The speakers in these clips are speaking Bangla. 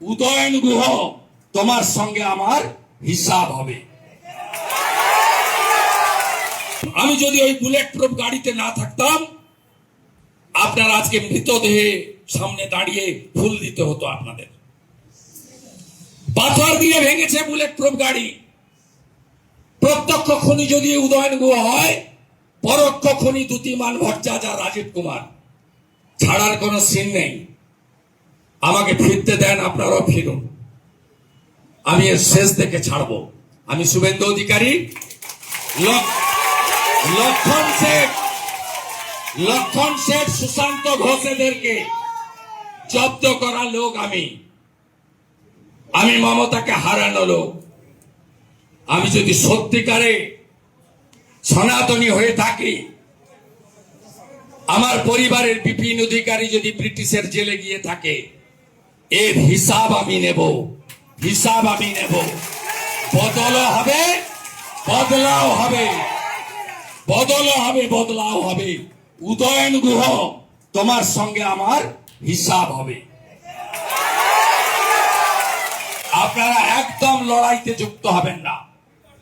উদয়ন গুহ, তোমার সঙ্গে আমার হিসাব হবে। আমি যদি ওই বুলেট প্রুফ গাড়িতে না থাকতাম, আপনার আজকে মৃতদেহে সামনে দাঁড়িয়ে ফুল দিতে হতো আপনাদের। পাথর দিয়ে ভেঙেছে বুলেট প্রুফ গাড়ি। প্রত্যক্ষ খনি যদি উদয়ন গুহ হয়, পরোক্ষ খনি দুটি দ্যুতিমান ভট্টাচার রাজীব কুমার। ছাড়ার কোনো সিন নেই। আমাকে ফিরতে দেন, আপনারাও ফিরুন। আমি এর শেষ দেখে ছাড়বো। আমি শুভেন্দু অধিকারী। লক- লক্ষণ শেঠ। লক্ষণ শেঠ সুশান্ত ঘোষেদেরকে জব্দ করা লোক আমি। আমি মমতাকে হারানো লোক। আমি যদি সত্যিকারে সনাতনী হয়ে থাকি, আমার পরিবারের বিপিন অধিকারী যদি ব্রিটিশের জেলে গিয়ে থাকে এর হিসাব আমি নেব। হিসাব আমি নেব। বদলও হবে, বদলাও হবে। বদলও হবে, বদলাও হবে। উদয়ন গুহ তোমার সঙ্গে আমার হিসাব হবে। আপনারা একদম লড়াইতে যুক্ত হবেন না।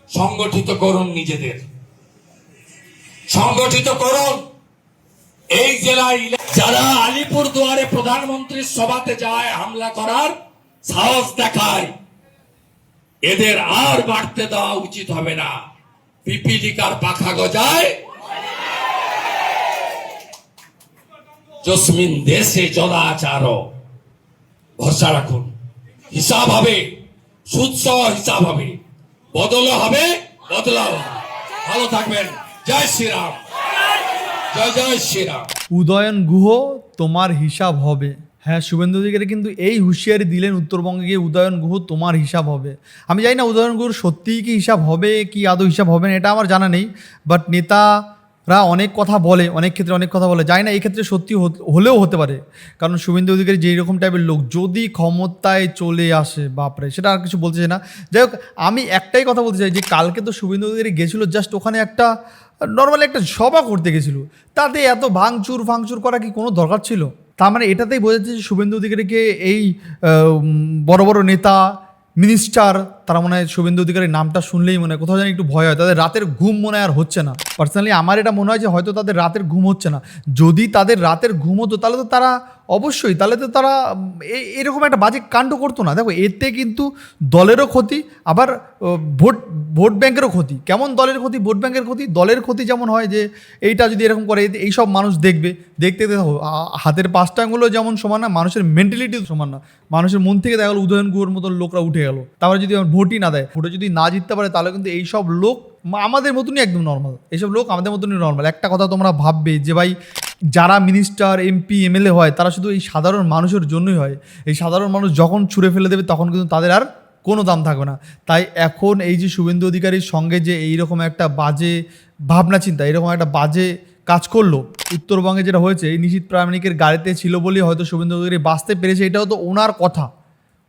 সংগঠিত করুন নিজেদের। সংগঠিত করুন। এই জেলায় যারা আলিপুর দুয়ারে প্রধানমন্ত্রীর সভাতে যায় হামলা করার সাহস দেখায়, এদের আর বাড়তে দেওয়া উচিত হবে না। পিপিলিকার পাখা গজায়? জসমিন দেশে চলাচার ভরসা রাখুন। হিসাব হবে সুৎসহ হিসাব হবে। বদলও হবে, বদলাও। ভালো থাকবেন। জয় শ্রীরাম। উদয়ন গুহ, তোমার হিসাব হবে। হ্যাঁ শুভেন্দু অধিকারী কিন্তু এই হুঁশিয়ারি দিলেন উত্তরবঙ্গে গিয়ে উদয়ন গুহ, তোমার হিসাব হবে। আমি জানি না উদয়ন গুহর সত্যিই কি হিসাব হবে, কি আদৌ হিসাব হবে না, এটা আমার জানা নেই। বাট নেতারা অনেক কথা বলে, অনেক ক্ষেত্রে অনেক কথা বলে। জানি না, এই ক্ষেত্রে সত্যি হলেও হতে পারে। কারণ শুভেন্দু অধিকারী যেই রকম টাইপের লোক, যদি ক্ষমতায় চলে আসে, বাপরে, সেটা আর কিছু বলতে চাই না। যাই হোক, আমি একটাই কথা বলতে চাই যে, কালকে তো শুভেন্দু অধিকারী গেছিল জাস্ট ওখানে একটা নর্মালি একটা সভা করতে গেছিল। তাতে এত ভাঙচুর ফাংচুর করা কি কোনো দরকার ছিল? তার মানে এটাতেই বোঝা যাচ্ছে যে শুভেন্দু অধিকারীকে এই বড় বড় নেতা মিনিস্টার তারা মনে হয় শুভেন্দু অধিকারীর নামটা শুনলেই মনে হয়, কোথাও যেন একটু ভয় হয়। তাদের রাতের ঘুম মনে আর হচ্ছে না। পার্সোনালি আমার এটা মনে হয় যে হয়তো তাদের রাতের ঘুম হচ্ছে না। যদি তাদের রাতের ঘুম হতো, তাহলে তো তারা অবশ্যই, তাহলে তো তারা এরকম একটা বাজে কাণ্ড করতো না। দেখো, এতে কিন্তু দলেরও ক্ষতি, আবার ভোট ভোট ব্যাংকেরও ক্ষতি। কেমন দলের ক্ষতি? ভোট ব্যাংকের ক্ষতি? দলের ক্ষতি যেমন হয় যে, এইটা যদি এরকম করে, এই- সব মানুষ দেখবে। দেখতে দেখো হাতের পাঁচটা আঙুলো যেমন সমান না, মানুষের মেন্টালিটি সমান না। মানুষের মন থেকে দেখা গেলো উদয়ন গুহর মতন লোকরা উঠে গেল। তারপরে যদি ভোটই না দেয়, ভোটে যদি না জিততে পারে, তাহলে কিন্তু এইসব লোক, আমাদের মতনই একদম নর্মাল এইসব লোক আমাদের মতনই নর্মাল একটা কথা তোমরা ভাববে যে, ভাই যারা মিনিস্টার এমপি এমএলএ হয়, তারা শুধু এই সাধারণ মানুষের জন্যই হয়। এই সাধারণ মানুষ যখন ছুঁড়ে ফেলে দেবে, তখন কিন্তু তাদের আর কোনো দাম থাকবে না। তাই এখন এই যে শুভেন্দু অধিকারীর সঙ্গে যে এইরকম একটা বাজে ভাবনা চিন্তা এরকম একটা বাজে কাজ করল, উত্তরবঙ্গে যেটা হয়েছে, এই নিশীত প্রামাণিকের গাড়িতে ছিল বলেই হয়তো শুভেন্দু অধিকারী বাঁচতে পেরেছে, এটাও তো ওনার কথা।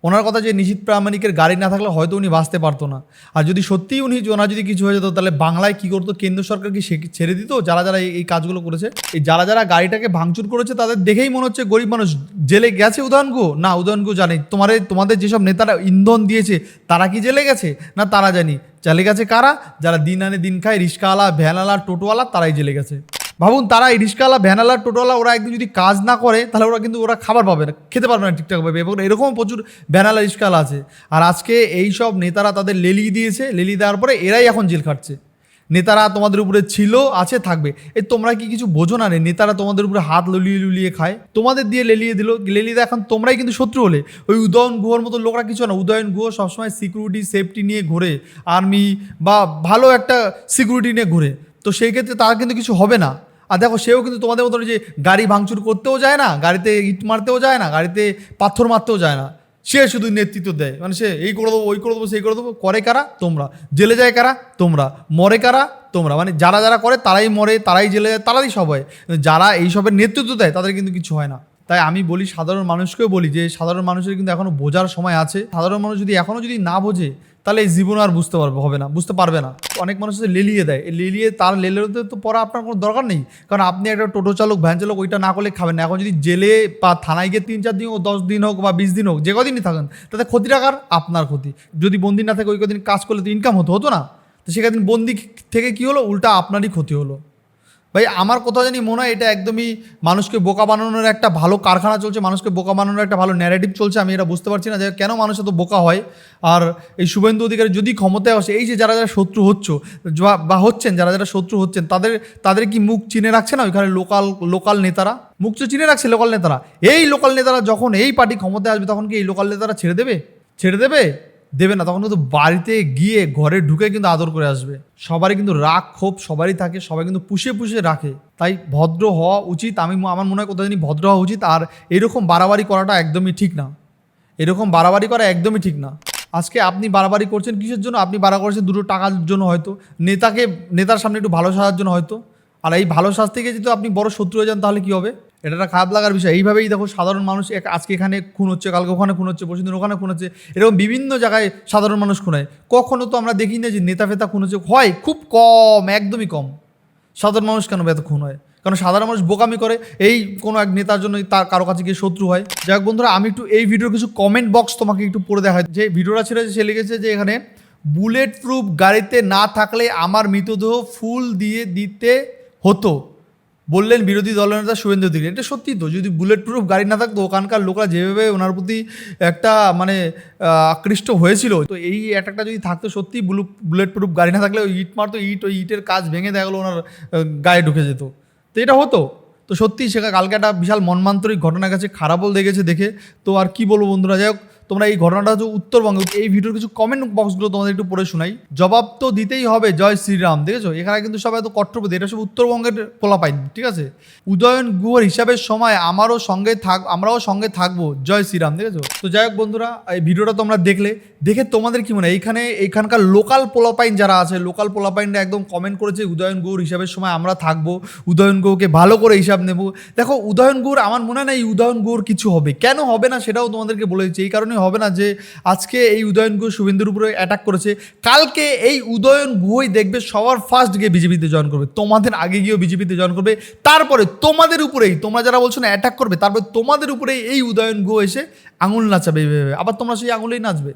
ওনার কথা যে নিশীত প্রামাণিকের গাড়ি না থাকলে হয়তো উনি বাঁচতে পারতো না। আর যদি সত্যিই উনি ওনার যদি কিছু হয়ে যেত, তাহলে বাংলায় কি করতো? কেন্দ্র সরকার কি ছেড়ে দিত? যারা যারা এই- কাজগুলো করেছে, এই যারা যারা গাড়িটাকে ভাঙচুর করেছে, তাদের দেখেই মনে হচ্ছে গরিব মানুষ। জেলে গেছে উদয়নগু না উদয়নগু জানে। তোমার তোমাদের যেসব নেতারা ইন্ধন দিয়েছে, তারা কি জেলে গেছে? না, তারা জানি। জেলে গেছে কারা? যারা দিন আনে দিন খায় রিক্সাওয়ালা ভ্যানওয়ালা, টোটোওয়ালা, তারাই জেলে গেছে। ভাবুন তারা এই রিক্সাওয়ালা ভ্যানালা টোটোওয়ালা ওরা একদিন যদি কাজ না করে, তাহলে ওরা কিন্তু ওরা খাবার পাবে না, খেতে পারবে না ঠিকঠাকভাবে এবং এরকম প্রচুর ভ্যানালা রিক্সাওয়ালা আছে। আর আজকে এই সব নেতারা তাদের লেলি দিয়েছে, লেলি দেওয়ার পরে এরাই এখন জেল খাটছে। নেতারা তোমাদের উপরে ছিল, আছে, থাকবে। এই তোমরা কি কিছু বোঝো না রে? নেতারা তোমাদের উপরে হাত লুলিয়ে লুলিয়ে খায়। তোমাদের দিয়ে লেলিয়ে দিল। লেলিয়ে এখন তোমরাই কিন্তু শত্রু হলে। ওই উদয়ন গুহর মতো লোকরা কিছু না। উদয়ন গুহ সবসময় সিকিউরিটি সেফটি নিয়ে ঘোরে। আর্মি বা ভালো একটা সিকিউরিটি নিয়ে ঘোরে। তো সেই ক্ষেত্রে তার কিন্তু কিছু হবে না। আর দেখো, সেও কিন্তু তোমাদের মতন যে গাড়ি ভাঙচুর করতেও যায় না, গাড়িতে ইট মারতেও যায় না, গাড়িতে পাথর মারতেও যায় না। সে শুধু নেতৃত্ব দেয়। মানে সে এই করে দেবো, ওই করে দেবো, সেই করে দেবো, করে কারা? তোমরা। জেলে যায় কারা? তোমরা। মরে কারা? তোমরা। মানে যারা যারা করে, তারাই মরে, তারাই জেলে যায়, তারাই সব হয়। যারা এইসবের নেতৃত্ব দেয়, তাদের কিন্তু কিছু হয় না। তাই আমি বলি, সাধারণ মানুষকেও বলি যে, সাধারণ মানুষের কিন্তু এখনও বোঝার সময় আছে। সাধারণ মানুষ যদি এখনও যদি না বোঝে তাহলে এই জীবন আর বুঝতে পারবে, হবে না, বুঝতে পারবে না। অনেক মানুষ লেলিয়ে দেয়। এই লেলিয়ে তার লেলিয়ে তো পড়া আপনার কোনো দরকার নেই। কারণ আপনি একটা টোটো চালক, ভ্যান চালক, ওইটা না করলে খাবেন না। এখন যদি জেলে বা থানায় গিয়ে তিন চার দিন হোক, দশ দিন হোক বা বিশ দিন হোক, যে কদিনই থাকেন, তাতে ক্ষতি টাকার আপনার ক্ষতি। যদি বন্দি না থাকে, ওই কদিন কাজ করলে তো ইনকাম হতো হতো না। তো সেখানে বন্দি থেকে কি হলো? উল্টা আপনারই ক্ষতি হলো। ভাই, আমার কোথাও জানি মনে হয় এটা একদমই মানুষকে বোকা বানানোর একটা ভালো কারখানা চলছে, মানুষকে বোকা বানানোর একটা ভালো ন্যারেটিভ চলছে, আমি এটা বুঝতে পারছি না। যে কেন মানুষ এত বোকা হয়? আর এই শুভেন্দু অধিকারী যদি ক্ষমতায় আসে, এই যে যারা যারা শত্রু হচ্ছ, বা হচ্ছেন, যারা যারা শত্রু হচ্ছেন, তাদের তাদের কি মুখ চিনে রাখছে না ওইখানে লোকাল লোকাল নেতারা? মুখ তো চিনে রাখছে লোকাল নেতারা। এই লোকাল নেতারা যখন এই পার্টি ক্ষমতায় আসবে, তখন কি এই লোকাল নেতারা ছেড়ে দেবে? ছেড়ে দেবে? দেবে না, তখন কিন্তু বাড়িতে গিয়ে ঘরে ঢুকে কিন্তু আদর করে আসবে। সবারই কিন্তু রাগ, ক্ষোভ সবারই থাকে, সবাই কিন্তু পুষে পুষে রাখে। তাই ভদ্র হওয়া উচিত, আমি আমার মনে হয় কোথাও জানি ভদ্র হওয়া উচিত, আর এরকম বাড়াবাড়ি করাটা একদমই ঠিক না। এরকম বাড়াবাড়ি করা একদমই ঠিক না। আজকে আপনি বাড়াবাড়ি করছেন কিসের জন্য? আপনি বাড়া করছেন দুটো টাকার জন্য হয়তো। নেতাকে, নেতার সামনে একটু ভালো সাজার জন্য হয়তো। আর এই ভালো সাজ থেকে যদি আপনি বড় শত্রু হয়ে যান, তাহলে কী হবে? এটা একটা খারাপ লাগার বিষয়। এইভাবেই দেখো সাধারণ মানুষ এক- আজকে এখানে খুন হচ্ছে, কালকে ওখানে খুন হচ্ছে, পরশুদিন ওখানে খুন হচ্ছে, এরকম বিভিন্ন জায়গায় সাধারণ মানুষ খুন হয়। কখনো তো আমরা দেখি না যে নেতা ফেতা খুন হচ্ছে, হয় খুব কম, একদমই কম। সাধারণ মানুষ কেন এত খুন হয়? কারণ সাধারণ মানুষ বোকামি করে, এই কোনো এক নেতার জন্য তার কারও কাছে গিয়ে শত্রু হয়। যাই হোক বন্ধুরা, আমি একটু এই ভিডিওর কিছু কমেন্ট বক্স তোমাকে একটু পড়ে দেখা যে ভিডিওটা ছিল সে লিখেছে যে এখানে বুলেট প্রুফ গাড়িতে না থাকলে আমার মৃতদেহ ফুল দিয়ে দিতে হতো। বললেন বিরোধী দলনেতা শুভেন্দু অধিকারী। এটা সত্যি তো, যদি বুলেট প্রুফ গাড়ি না থাকতো, ওখানকার লোকরা যেভাবে ওনার প্রতি একটা মানে আকৃষ্ট হয়েছিল, তো এই অ্যাটাকটা যদি থাকতো, সত্যি বুলু বুলেট প্রুফ গাড়ি না থাকলে ইট মারতো, ইট, ওই ইটের কাজ ভেঙে দেখা গেলো ওনার গায়ে ঢুকে যেত। তো এটা হতো। তো সত্যি সেখানে কালকে একটা বিশাল মর্মান্তরিক ঘটনা গেছে খারাপও দেখেছে দেখে। তো আর কি বলব বন্ধুরা, যাই হোক তোমরা এই ঘটনাটা হচ্ছে উত্তরবঙ্গে এই ভিডিওর কিছু কমেন্ট বক্সগুলো তোমাদের একটু পড়ে শোনাই। জবাব তো দিতেই হবে, জয় শ্রীরাম, দেখেছ? এখানে কিন্তু সবাই এত কট্টরপতি এটা সব উত্তরবঙ্গের পোলা পাইনি ঠিক আছে? উদয়ন গুহর হিসাবের সময় আমারও সঙ্গে থাক, আমরাও সঙ্গে থাকব, জয় শ্রীরাম, দেখেছ? তো যাই হোক বন্ধুরা, এই ভিডিওটা তোমরা দেখলে, দেখে তোমাদের কি মনে হয়? এইখানে, এইখানকার লোকাল পোলাপাইন যারা আছে লোকাল পোলাপাইনরা একদম কমেন্ট করেছে, উদয়ন গৌর হিসাবের সময় আমরা থাকব, উদয়ন গুহকে ভালো করে হিসাব নেব। দেখো, উদয়ন গৌর আমার মনে হয় না এই উদয়ন গৌর কিছু হবে। কেন হবে না সেটাও তোমাদেরকে বলে দিচ্ছি, এই কারণে হবে না যে আজকে এই উদয়ন গুহ শুভেন্দুর উপরে অ্যাটাক করেছে। কালকে এই উদয়ন গুহই দেখবে সবার ফার্স্ট গিয়ে বিজেপিতে জয়েন করবে। তোমাদের আগে গিয়েও বিজেপিতে জয়েন করবে। তারপরে তোমাদের উপরেই, তোমরা যারা বলছো না অ্যাটাক করবে, তারপরে তোমাদের উপরেই এই উদয়ন গুহ এসে আঙুল নাচাবে আবার তোমরা সেই আঙুলেই নাচবে।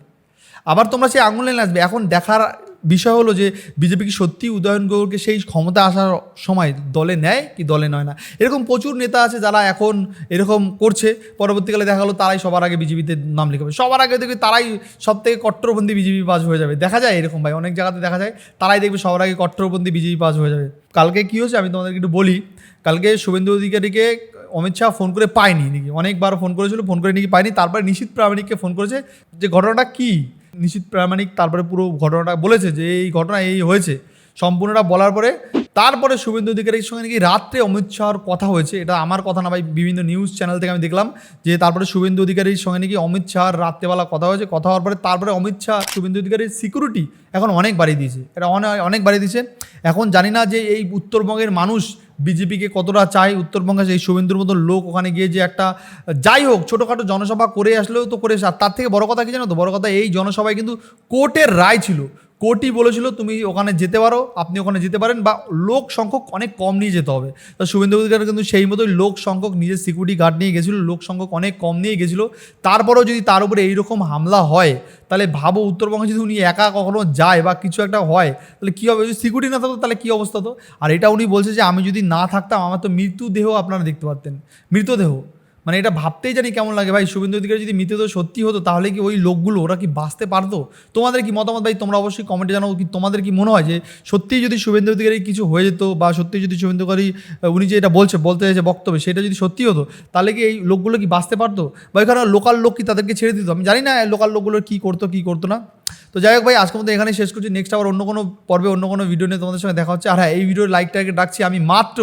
আবার তোমরা সেই আঙুলে নাচবে। এখন দেখার বিষয় হলো যে বিজেপি কি সত্যি উদয়ন গৌরকে সেই ক্ষমতা আসার সময় দলে নেয় কি দলে নয় না? এরকম প্রচুর নেতা আছে যারা এখন এরকম করছে। পরবর্তীকালে দেখা গেলো তারাই সবার আগে বিজেপিতে নাম লিখাবে। সবার আগে দেখবে তারাই সব থেকে কট্টরপন্থী বিজেপি পাস হয়ে যাবে। দেখা যায় এরকম ভাই, অনেক জায়গাতে দেখা যায় তারাই দেখবে সবার আগে কট্টরপন্থী বিজেপি পাস হয়ে যাবে। কালকে কী হয়েছে আমি তোমাদেরকে একটু বলি। কালকে শুভেন্দু অধিকারীকে অমিত শাহ ফোন করে পায়নি নাকি? অনেকবার ফোন করেছিল, ফোন করে নাকি পায়নি। তারপরে নিশীত প্রামাণিককে ফোন করেছে যে ঘটনাটা কি? নিশীত প্রামাণিক তারপরে পুরো ঘটনাটা বলেছে যে এই ঘটনা এই হয়েছে। সম্পূর্ণটা বলার পরে তারপরে শুভেন্দু অধিকারীর সঙ্গে নাকি রাত্রে অমিত শাহর কথা হয়েছে, এটা আমার কথা না, ভাই, বিভিন্ন নিউজ চ্যানেল থেকে আমি দেখলাম, যে তারপরে শুভেন্দু অধিকারীর সঙ্গে নাকি অমিত শাহর রাত্রেবেলা কথা হয়েছে, কথা হওয়ার পরে তারপরে অমিত শাহ শুভেন্দু অধিকারীর সিকিউরিটি এখন অনেক বাড়িয়ে দিয়েছে, এটা অনেক অনেক বাড়িয়ে দিয়েছে। এখন জানি না যে এই উত্তরবঙ্গের মানুষ বিজেপিকে কতটা চায় উত্তরবঙ্গে সেই শুভেন্দুর মতো লোক ওখানে গিয়ে যে একটা, যাই হোক, ছোটোখাটো জনসভা করে আসলেও তো করে তার থেকে বড় কথা কি জানো তো, বড় কথা এই জনসভায় কিন্তু কোর্টের রায় ছিল। কোর্টই বলেছিল, তুমি ওখানে যেতে পারো, আপনি ওখানে যেতে পারেন বা লোক সংখ্যক অনেক কম নিয়ে যেতে হবে। তা শুভেন্দু অধিকারী কিন্তু সেই মতোই লোক সংখ্যক নিজের সিকিউরিটি গার্ড নিয়ে গেছিল, লোক সংখ্যক অনেক কম নিয়ে গেছিল। তারপরেও যদি তার উপরে এইরকম হামলা হয়, তাহলে ভাবো উত্তরবঙ্গে যদি উনি একা কখনো যায় বা কিছু একটা হয়, তাহলে কী হবে? যদি সিকিউরিটি না থাকতো, তাহলে কী অবস্থা তো? আর এটা উনি বলছে যে, আমি যদি না থাকতাম, আমার তো মৃত্যুদেহ আপনারা দেখতে পারতেন। মৃতদেহ। মানে এটা ভাবতেই জানি কেমন লাগে। ভাই, শুভেন্দু অধিকারী যদি মৃতদেহ সত্যি হতো, তাহলে কি ওই লোকগুলো ওরা কি বাঁচতে পারতো? তোমাদের কি মতামত ভাই? তোমরা অবশ্যই কমেন্টে জানাও, কি তোমাদের কি মনে হয় যে সত্যিই যদি শুভেন্দু অধিকারী কিছু হয়ে যেত বা সত্যি যদি শুভেন্দু অধিকারী উনি যে এটা বলছে, বলতে চাইছে বক্তব্য, সেটা যদি সত্যি হতো, তাহলে কি এই লোকগুলো কি বাঁচতে পারতো? বা এখানে লোকাল লোক কি তাদেরকে ছেড়ে দিত? আমি জানি না লোকাল লোকগুলো কী করতো কী করতো না। তো যাই হোক ভাই, আজকে মতো এখানে শেষ করছি। নেক্সট আবার অন্য কোনো পর্বে, অন্য কোনো ভিডিও নিয়ে তোমাদের সঙ্গে দেখা হচ্ছে। আর হ্যাঁ এই ভিডিওর লাইক লাইকটাকে ডাকছি আমি মাত্র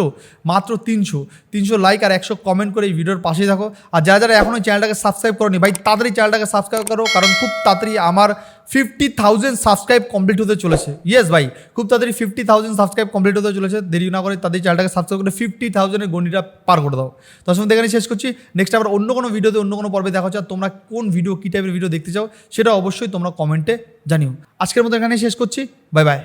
মাত্র তিনশো তিনশো লাইক আর একশো কমেন্ট করে এই ভিডিওর পাশে থাকো। আর যারা যারা এখনও চ্যানেলটাকে সাবস্ক্রাইব করোনি, ভাই, তাড়াতাড়ি চ্যানেলটাকে সাবস্ক্রাইব করো, কারণ খুব তাড়াতাড়ি আমার ফিফটি থাউজেন্ড সাবস্ক্রাইব কমপ্লিট হতে চলেছে। ইয়েস ভাই, খুব তাড়াতাড়ি ফিফটি থাউজেন্ড সাবস্ক্রাইব কমপ্লিট হতে চলেছে। দেরি না করে তাদের চ্যানেলটাকে সাবস্ক্রাইব করে ফিফটি থাউজেন্ডের গণিটা পার করে দাও। তার সঙ্গে এখানে শেষ করছি। নেক্সট আবার অন্য কোনো ভিডিওতে অন্য কোনো পর্বে দেখা হচ্ছে। তোমরা কোন ভিডিও কী টাইপের ভিডিও দেখতে চাও, সেটা অবশ্যই তোমরা কমেন্টে জানিও। আজকের মতো এখানে শেষ করছি। Bye bye